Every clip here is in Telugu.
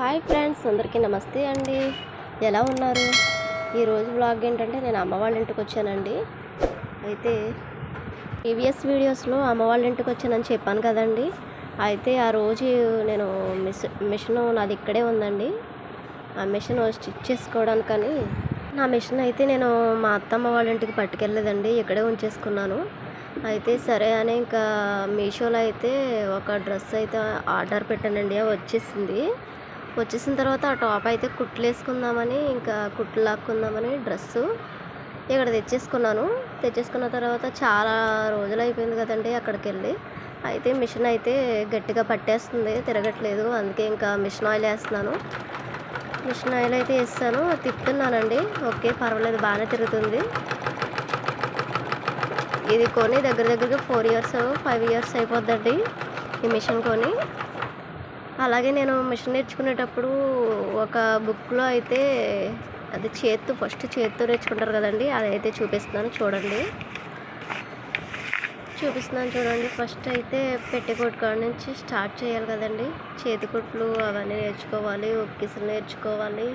హాయ్ ఫ్రెండ్స్ అందరికీ నమస్తే అండి. ఎలా ఉన్నారు? ఈరోజు వ్లాగ్ ఏంటంటే నేను అమ్మ వాళ్ళ ఇంటికి వచ్చానండి. అయితే ప్రీవియస్ వీడియోస్లో అమ్మ వాళ్ళ ఇంటికి వచ్చానని చెప్పాను కదండి. అయితే ఆ రోజు నేను మిస్ మిషన్ నాది ఇక్కడే ఉందండి. ఆ మిషన్ స్టిచ్ చేసుకోవడానికని నా మిషన్ అయితే నేను మా అత్తమ్మ వాళ్ళ ఇంటికి పట్టుకెళ్ళలేదండి ఇక్కడే ఉంచేసుకున్నాను. అయితే సరే అని ఇంకా మీషోలో అయితే ఒక డ్రెస్ అయితే ఆర్డర్ పెట్టానండి అది వచ్చేసింది. వచ్చేసిన తర్వాత ఆ టాప్ అయితే కుట్లు వేసుకుందామని ఇంకా కుట్లు లాక్కుందామని డ్రెస్సు ఇక్కడ తెచ్చేసుకున్నాను. తెచ్చేసుకున్న తర్వాత చాలా రోజులు అయిపోయింది కదండి అక్కడికి వెళ్ళి అయితే మిషన్ అయితే గట్టిగా పట్టేస్తుంది తిరగట్లేదు. అందుకే ఇంకా మిషన్ ఆయిల్ వేస్తున్నాను. మిషన్ ఆయిల్ అయితే వేస్తాను. తిప్పుతున్నానండి. ఓకే పర్వాలేదు బాగానే తిరుగుతుంది. ఇది కొని దగ్గర దగ్గరగా ఫోర్ ఇయర్స్ ఫైవ్ ఇయర్స్ అయిపోద్దండి ఈ మిషన్ కొని. అలాగే నేను మిషన్ నేర్చుకునేటప్పుడు ఒక బుక్లో అయితే అది చేత్తో ఫస్ట్ చేత్తో నేర్చుకుంటారు కదండి అదైతే చూపిస్తున్నాను చూడండి. చూపిస్తున్నాను చూడండి ఫస్ట్ అయితే పెట్టెకోట్ కాడ నుంచి స్టార్ట్ చేయాలి కదండి. చేతి కుట్లు అవన్నీ నేర్చుకోవాలి ఒక్కిసలు నేర్చుకోవాలి.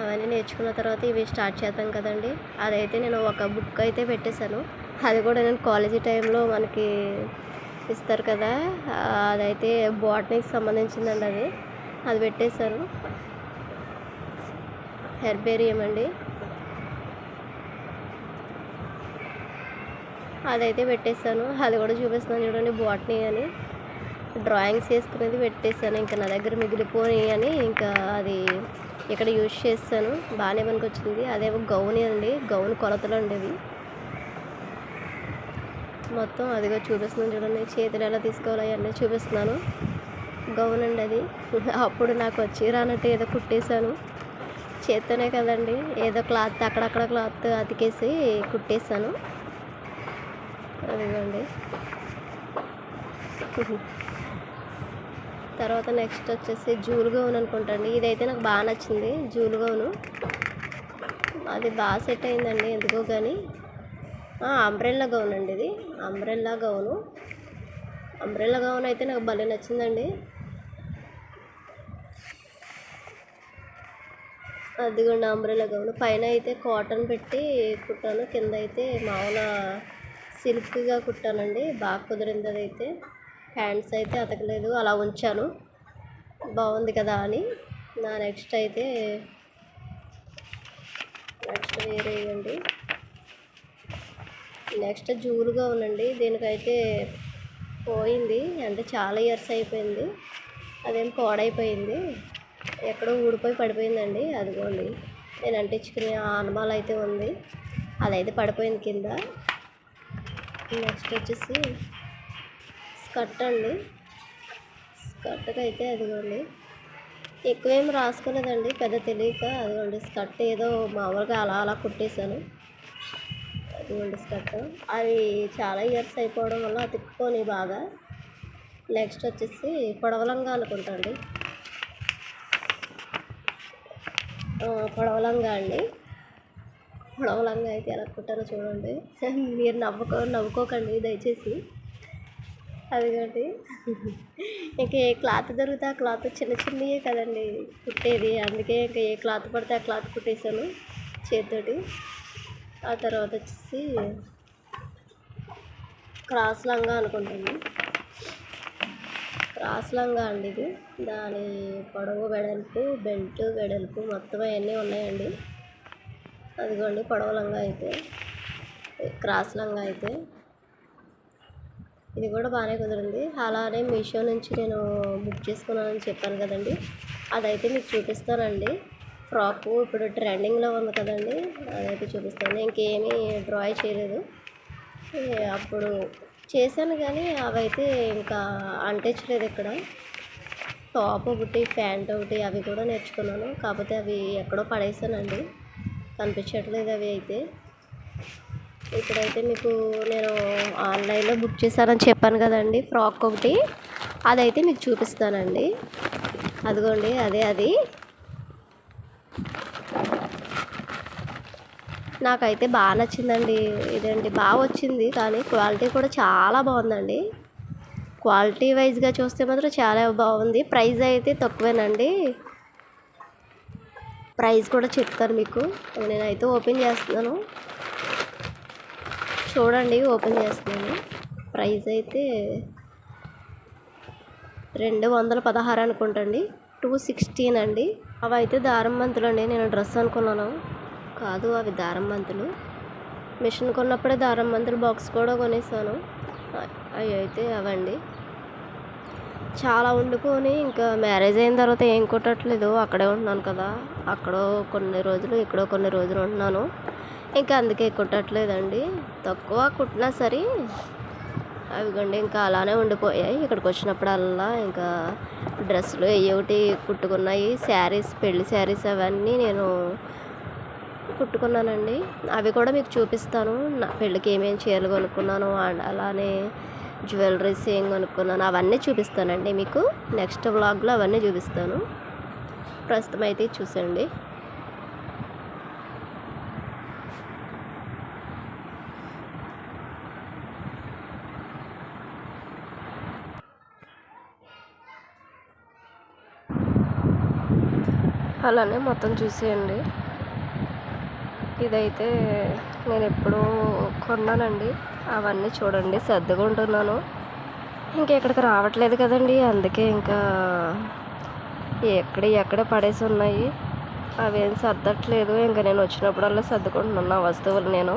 అవన్నీ నేర్చుకున్న తర్వాత ఇవి స్టార్ట్ చేద్దాం కదండి. అదైతే నేను ఒక బుక్ అయితే పెట్టేశాను. అది కూడా నేను కాలేజీ టైంలో మనకి ఇస్తారు కదా అదైతే బాటనీకి సంబంధించిందండి అది. అది పెట్టేశాను హెర్బేరియం అండి. అదైతే పెట్టేశాను. అది కూడా చూపిస్తున్నాను చూడండి బాటనీ అని. డ్రాయింగ్స్ వేసుకునేది పెట్టేశాను. ఇంకా నా దగ్గర మిగిలిపోయి అని ఇంకా అది ఇక్కడ యూజ్ చేస్తాను బాగానే పనికొచ్చింది. అదేమో గౌని అండి. గౌన్ కొలతలు ఉండేవి మొత్తం అదిగో చూపిస్తున్నాను చూడండి చేతులు ఎలా తీసుకోవాలి అవన్నీ చూపిస్తున్నాను. గౌన్ అండి అది. అప్పుడు నాకు వచ్చి రానట్టు ఏదో కుట్టేశాను. చేత్తోనే కదండి ఏదో క్లాత్ అక్కడక్కడ క్లాత్ అతికేసి కుట్టేశాను. అదిగోండి. తర్వాత నెక్స్ట్ వచ్చేసి జూలు గౌన్ అనుకుంటండి. ఇదైతే నాకు బాగా నచ్చింది జూలు గౌను. అది బాగా సెట్ అయిందండి ఎందుకో కానీ అంబ్రెల్లా గౌన్ అండి ఇది. అంబ్రెల్లా గౌను అంబ్రెల్లా గౌన్ అయితే నాకు భలే నచ్చిందండి. అదిగోండి అంబ్రెల్లా గౌన్ పైన అయితే కాటన్ పెట్టి కుట్టాను. కింద అయితే మామూలు సిల్క్గా కుట్టానండి. బాగా కుదిరింది అదైతే హ్యాండ్స్ అయితే అతకలేదు. అలా ఉంచాను. బాగుంది కదా అని. నా నెక్స్ట్ అయితే నెక్స్ట్ వేరే ఇవ్వండి నెక్స్ట్ జూలుగా ఉందండి. దీనికైతే పోయింది. అంటే చాలా ఇయర్స్ అయిపోయింది. అదేం పాడైపోయింది. ఎక్కడో ఊడిపోయి పడిపోయిందండి. అదిగోండి. నేను అంటించుకునే ఆనమాల అయితే ఉంది. అదైతే పడిపోయింది కింద. నెక్స్ట్ వచ్చేసి స్కర్ట్ అండి. స్కర్ట్కి అయితే అదిగోండి. ఎక్కువేం రాసుకోలేదండి పెద్ద తెలియక అదిగోండి. స్కర్ట్ ఏదో మామూలుగా అలా అలా కుట్టేశాను. గోల్డ్ స్కర్ట్ అది చాలా ఇయర్స్ అయిపోవడం వల్ల తిప్పుకొని బాగా. నెక్స్ట్ వచ్చేసి పొడవలంగా అనుకుంటాండి పొడవలంగా అండి. పొడవలంగా అయితే ఎలా కుట్టారో చూడండి. మీరు నవ్వుకో నవ్వుకోకండి దయచేసి. అదిగోండి. ఇంకా ఏ క్లాత్ దొరికితే ఆ క్లాత్ చిన్న చిన్నయే కదండి కుట్టేది. అందుకే ఇంకా ఏ క్లాత్ పడితే ఆ క్లాత్ కుట్టేశాను చేతితోటి. ఆ తర్వాత వచ్చేసి క్రాస్ లంగా అనుకుంటుంది క్రాస్ లంగా అండి ఇది. దాని పొడవు వెడల్పు బెల్ట్ వెడల్పు మొత్తం అవన్నీ ఉన్నాయండి. అదిగోండి పొడవు లంగా అయితే క్రాస్ లంగా అయితే. ఇది కూడా బాగానే కుదిరింది. అలానే మీషో నుంచి నేను బుక్ చేసుకున్నానని చెప్పాను కదండి. అదైతే మీకు చూపిస్తానండి. ఫ్రాక్ ఇప్పుడు ట్రెండింగ్లో ఉంది కదండి అదైతే చూపిస్తాను. ఇంకేమీ డ్రా చేయలేదు. అప్పుడు చేశాను కానీ అవైతే ఇంకా అంటించలేదు ఇక్కడ. టాప్ ఒకటి ప్యాంట్ ఒకటి అవి కూడా నేర్చుకున్నాను. కాకపోతే అవి ఎక్కడో పడేసానండి. కనిపించట్లేదు అవి అయితే. ఇప్పుడైతే మీకు నేను ఆన్లైన్లో బుక్ చేశానని చెప్పాను కదండి ఫ్రాక్ ఒకటి. అదైతే మీకు చూపిస్తానండి. అదిగోండి అదే అది. నాకైతే బాగా నచ్చిందండి. ఇదండి బాగా వచ్చింది. కానీ క్వాలిటీ కూడా చాలా బాగుందండి. క్వాలిటీ వైజ్గా చూస్తే మాత్రం చాలా బాగుంది. ప్రైస్ అయితే తక్కువేనండి. ప్రైస్ కూడా చెప్తాను మీకు. నేనైతే ఓపెన్ చేస్తున్నాను. చూడండి ఓపెన్ చేస్తున్నాను. ప్రైస్ అయితే రెండు వందల పదహారు అనుకుంటండి టూ సిక్స్టీన్ అండి. అవి అయితే దారం మంతులు అండి నేను డ్రెస్ అనుకున్నాను. కాదు అవి దారం మంతులు మిషన్ కొన్నప్పుడే దారం మంతులు బాక్స్ కూడా కొనేసాను. అవి అయితే అవండి. చాలా వండుకొని ఇంకా మ్యారేజ్ అయిన తర్వాత ఏం కుట్టట్లేదు. అక్కడే ఉంటున్నాను కదా. అక్కడో కొన్ని రోజులు ఇక్కడో కొన్ని రోజులు ఉంటున్నాను. ఇంకా అందుకే కుట్టట్లేదండి. తక్కువ కుట్టినా సరే అవిగోండి ఇంకా అలానే ఉండిపోయాయి. ఇక్కడికి వచ్చినప్పుడల్లా ఇంకా డ్రెస్సులు ఏ ఒకటి కుట్టుకున్నాయి. శారీస్ పెళ్ళి శారీస్ అవన్నీ నేను కుట్టుకున్నానండి. అవి కూడా మీకు చూపిస్తాను. నా పెళ్ళికి ఏమేమి చీరలు కొనుక్కున్నాను అండ్ అలానే జ్యువెలరీస్ ఏం కొనుక్కున్నాను. అవన్నీ చూపిస్తానండి మీకు. నెక్స్ట్ వ్లాగ్లో అవన్నీ చూపిస్తాను. ప్రస్తుతం అయితే చూసండి అలానే మొత్తం చూసేయండి. ఇదైతే నేను ఎప్పుడూ కొన్నానండి. అవన్నీ చూడండి సర్దుకుంటున్నాను ఇంకా ఇక్కడికి రావట్లేదు కదండి అందుకే ఇంకా ఎక్కడ ఎక్కడ పడేసి ఉన్నాయి. అవేం సర్దట్లేదు ఇంకా నేను వచ్చినప్పుడల్లా సర్దుకుంటున్నాను ఆ వస్తువులు నేను.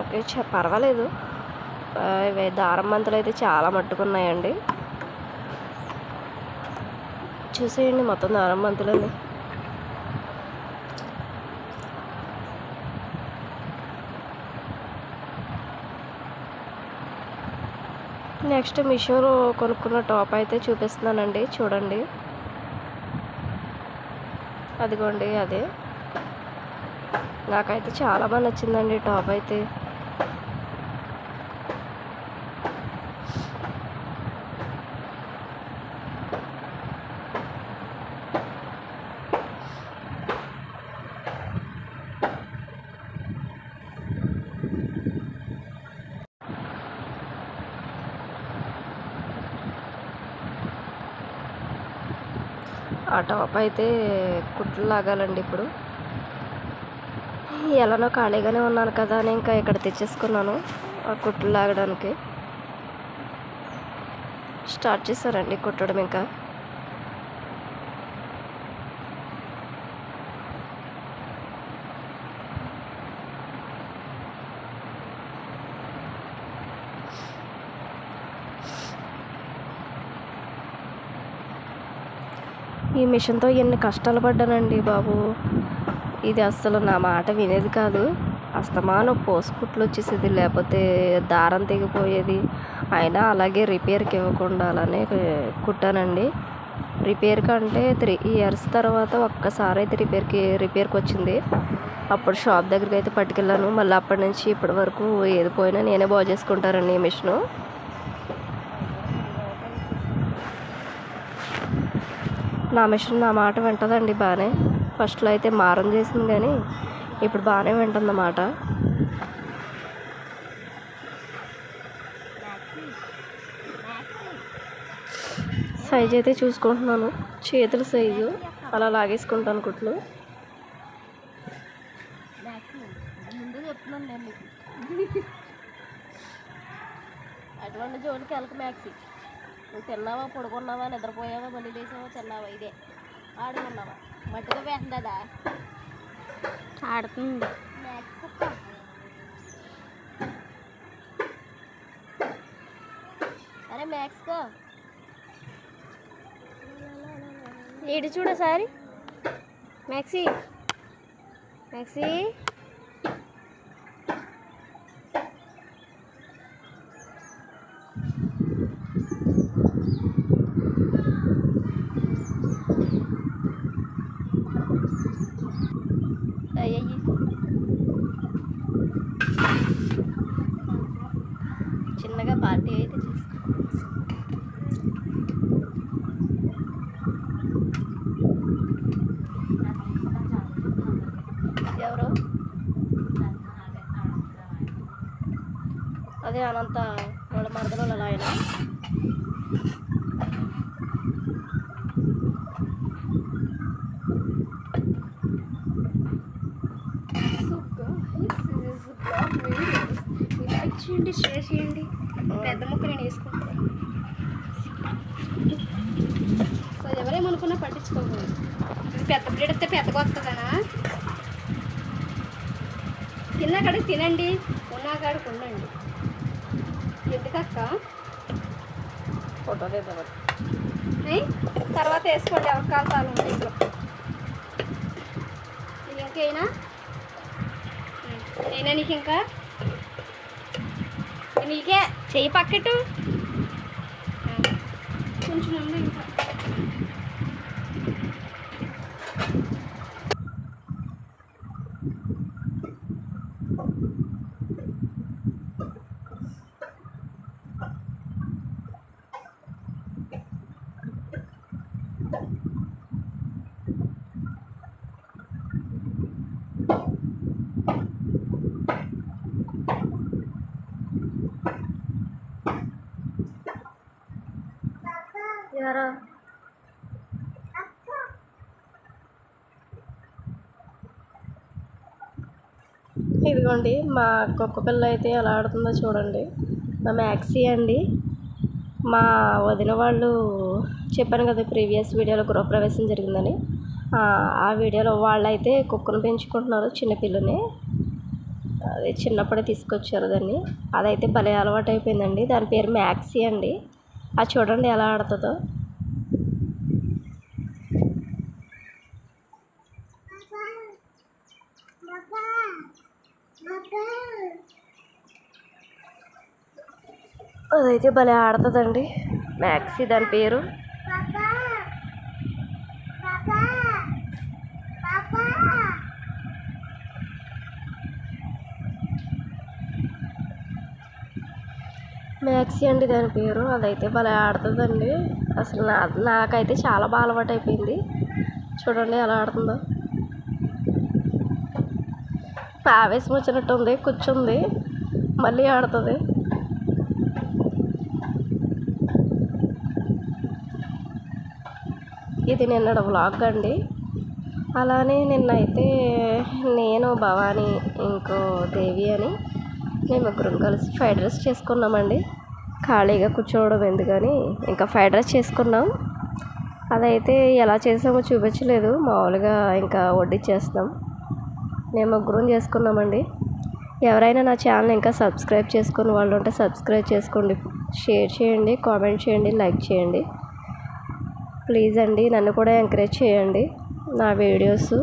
ఓకే చ పర్వాలేదు. ఇవి దారం మంతులు అయితే చాలా మట్టుకున్నాయండి. చూసేయండి మొత్తం దారం మంతులని నెక్స్ట్ మిషోలో కొనుక్కున్న టాప్ అయితే చూపిస్తున్నానండి చూడండి. అదిగోండి అదే. నాకైతే చాలా బాగా నచ్చిందండి టాప్ అయితే. ఆ టాప్ అయితే కుట్లు లాగాలండి ఇప్పుడు. ఎలానో ఖాళీగానే ఉన్నాను కదా అని ఇంకా ఇక్కడ తెచ్చేసుకున్నాను ఆ కుట్లు లాగడానికి. స్టార్ట్ చేశారండి కుట్టడం ఇంకా. ఈ మిషన్తో ఎన్ని కష్టాలు పడ్డానండి బాబు. ఇది అస్సలు నా మాట వినేది కాదు. అస్తమానం పోసుకుట్లు వచ్చేసేది లేకపోతే దారం తెగిపోయేది. అయినా అలాగే రిపేర్కి ఇవ్వకుండా అలానే కుట్టానండి. రిపేర్ కంటే త్రీ ఇయర్స్ తర్వాత ఒక్కసారి అయితే రిపేర్కి రిపేర్కి వచ్చింది. అప్పుడు షాప్ దగ్గరికి అయితే పట్టుకెళ్ళాను. మళ్ళీ అప్పటి నుంచి ఇప్పటి వరకు ఏది పోయినా నేనే బాగు చేసుకుంటారండి ఈ మిషను. నా మిషన్ నా మాట వింటదండి బాగానే ఫస్ట్లో అయితే మారం చేసింది కానీ ఇప్పుడు బాగానే వింటుందన్నమాట. సైజ్ అయితే చూసుకుంటున్నాను. చేతుల సైజు. అలా లాగేసుకుంటాను కుట్లు. చెప్తున్నాను అటువంటి జోలికి వెళ్ళక మ్యాక్సీ తిన్నావా? పడుకున్నావా? నిద్రపోయావా? మళ్ళీ లేచావా? తిన్నావా? ఇదే. ఆడుకున్నావా? మట్టిగా వేస్తుందా? ఆడుతుంది. అరే మ్యాక్స్ కో ఇటు చూడ సారి మ్యాక్సీ మ్యాక్సీ వాళ్ళ ఆయన లైక్ చేయండి షేర్ చేయండి. పెద్ద ముక్క నేను వేసుకుంటాను. సో ఎవరేమనుకున్నా పట్టించుకోకూడదు ఇది పెద్ద ప్లేట్ వస్తే పెద్దగా వస్తుందనా? తిన్నాకాడికి తినండి ఉన్న కాడికి ఉండండి. ఎందుకక్క? ఫోటో తీద్దాం? తర్వాత వేసుకోండి ఉంటాయి ఇంట్లో ఇంకేనా? అయినా నీకు ఇంకా? నీకే చెయ్యి పక్కట్టు ఆ, కొంచెం ఉంది ఇంకా. యారా ఇదిగోండి మా కుక్క పిల్ల అయితే ఎలా ఆడుతుందో చూడండి. మా మ్యాక్సీ అండి. మా వదిన వాళ్ళు చెప్పాను కదా ప్రీవియస్ వీడియోలో గృహప్రవేశం జరిగిందని. ఆ, ఆ వీడియోలో వాళ్ళైతే కుక్కను పెంచుకుంటున్నారు చిన్నపిల్లని అది చిన్నప్పుడే తీసుకొచ్చారు దాన్ని. అదైతే భలే అలవాటు అయిపోయిందండి దాని పేరు మ్యాక్సీ అండి. అది చూడండి ఎలా ఆడుతుందో. అదైతే భలే ఆడుతుందండి. మ్యాక్సీ దాని పేరు. మ్యాక్సీ అండి దాని పేరు. అదైతే భలే ఆడుతుందండి. అసలు నా నాకైతే చాలా బాగా అలవాటు అయిపోయింది. చూడండి ఎలా ఆడుతుందో. ఆవేశం వచ్చినట్టు ఉంది కూర్చుంది. మళ్ళీ ఆడుతుంది. ఇది నిన్నటి వ్లాగ్ అండి. అలానే నిన్నైతే నేను భవాని ఇంకో దేవి అని మేము ముగ్గురం కలిసి ఫ్రైడ్ రైస్ చేసుకున్నామండి. ఖాళీగా కూర్చోవడం ఎందుకని ఇంకా ఫ్రైడ్ రైస్ చేసుకున్నాం. అదైతే ఎలా చేసామో చూపించలేదు. మామూలుగా ఇంకా వడ్డిచ్చేస్తాం మేము ముగ్గురం చేసుకున్నామండి. ఎవరైనా నా ఛానల్ ఇంకా సబ్స్క్రైబ్ చేసుకుని వాళ్ళు ఉంటే సబ్స్క్రైబ్ చేసుకోండి. షేర్ చేయండి కామెంట్ చేయండి లైక్ చేయండి. ప్లీజ్ అండి నన్ను కూడా ఎంకరేజ్ చేయండి నా వీడియోస్.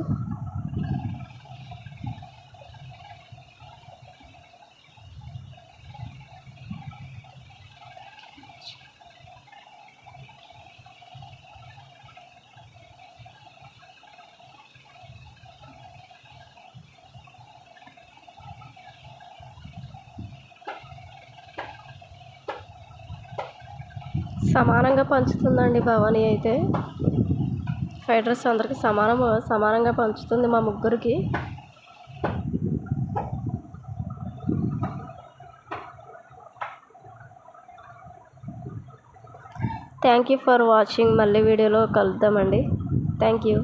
సమానంగా పంచుతుందండి భవానీ అయితే. ఫ్రైడ్ రైస్ అందరికి సమానం సమానంగా పంచుతుంది మా ముగ్గురికి. థ్యాంక్ యూ ఫర్ వాచింగ్ మళ్ళీ వీడియోలో కలుద్దామండి. Thank you